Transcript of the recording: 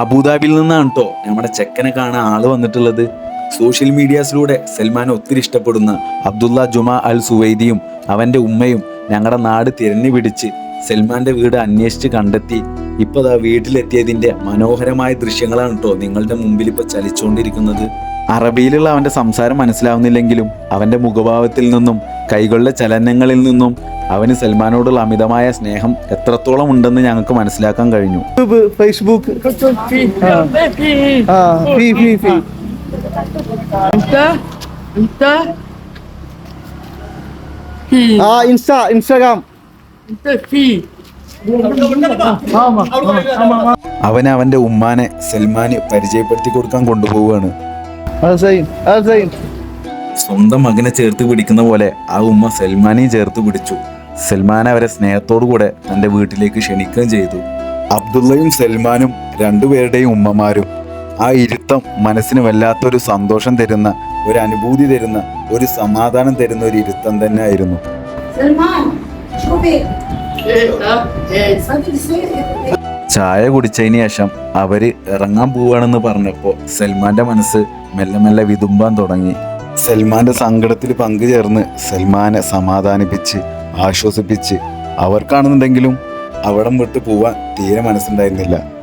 അബുദാബിയിൽ നിന്നാണ് കേട്ടോ നമ്മുടെ ചെക്കനെ കാണാൻ ആൾ വന്നിട്ടുള്ളത്. സോഷ്യൽ മീഡിയാസിലൂടെ സൽമാൻ ഒത്തിരി ഇഷ്ടപ്പെടുന്ന അബ്ദുള്ള ജുമാ അൽ സുവൈദിയും അവന്റെ ഉമ്മയും ഞങ്ങളുടെ നാട് തിരഞ്ഞു പിടിച്ച് സൽമാന്റെ വീട് അന്വേഷിച്ച് കണ്ടെത്തി. ഇപ്പൊ ദാ വീട്ടിലെത്തിയതിന്റെ മനോഹരമായ ദൃശ്യങ്ങളാണ് കേട്ടോ നിങ്ങളുടെ മുമ്പിൽ ഇപ്പൊ ചലിച്ചുകൊണ്ടിരിക്കുന്നത് അറബിയിലുള്ള അവന്റെ സംസാരം മനസ്സിലാവുന്നില്ലെങ്കിലും അവന്റെ മുഖഭാവത്തിൽ നിന്നും കൈകളുടെ ചലനങ്ങളിൽ നിന്നും അവന് സൽമാനോടുള്ള അമിതമായ സ്നേഹം എത്രത്തോളം ഉണ്ടെന്ന് ഞങ്ങൾക്ക് മനസ്സിലാക്കാൻ കഴിഞ്ഞു. Facebook Instagram. അവൻ അവന്റെ ഉമ്മാനെ സൽമാന് പരിചയപ്പെടുത്തി കൊടുക്കാൻ കൊണ്ടുപോവുകയാണ്. സ്വന്തം മകനെ ചേർത്ത് പിടിക്കുന്ന പോലെ ആ ഉമ്മ സൽമാനെയും ചേർത്ത് പിടിച്ചു. സൽമാൻ അവരെ സ്നേഹത്തോടുകൂടെ തന്റെ വീട്ടിലേക്ക് ക്ഷണിക്കുകയും ചെയ്തു. അബ്ദുള്ളയും സൽമാനും രണ്ടുപേരുടെയും ഉമ്മമാരും ആ ഇരുത്തം മനസ്സിന് വല്ലാത്തൊരു സന്തോഷം തരുന്ന ഒരു അനുഭൂതി തരുന്ന ഒരു സമാധാനം തരുന്ന ഒരു ഇരുത്തം തന്നെ ആയിരുന്നു ചായ കുടിച്ചതിന് ശേഷം അവർ ഇറങ്ങാൻ പോവാണെന്ന് പറഞ്ഞപ്പോൾ സൽമാന്റെ മനസ്സ് മെല്ലെ മെല്ലെ വിതുമ്പാൻ തുടങ്ങി. സൽമാന്റെ സങ്കടത്തിൽ പങ്കുചേർന്ന് സൽമാനെ സമാധാനിപ്പിച്ച് ആശ്വസിപ്പിച്ച് അവർക്കാണെന്നുണ്ടെങ്കിലും അവിടം വിട്ട് പോവാൻ തീരെ മനസ്സുണ്ടായിരുന്നില്ല.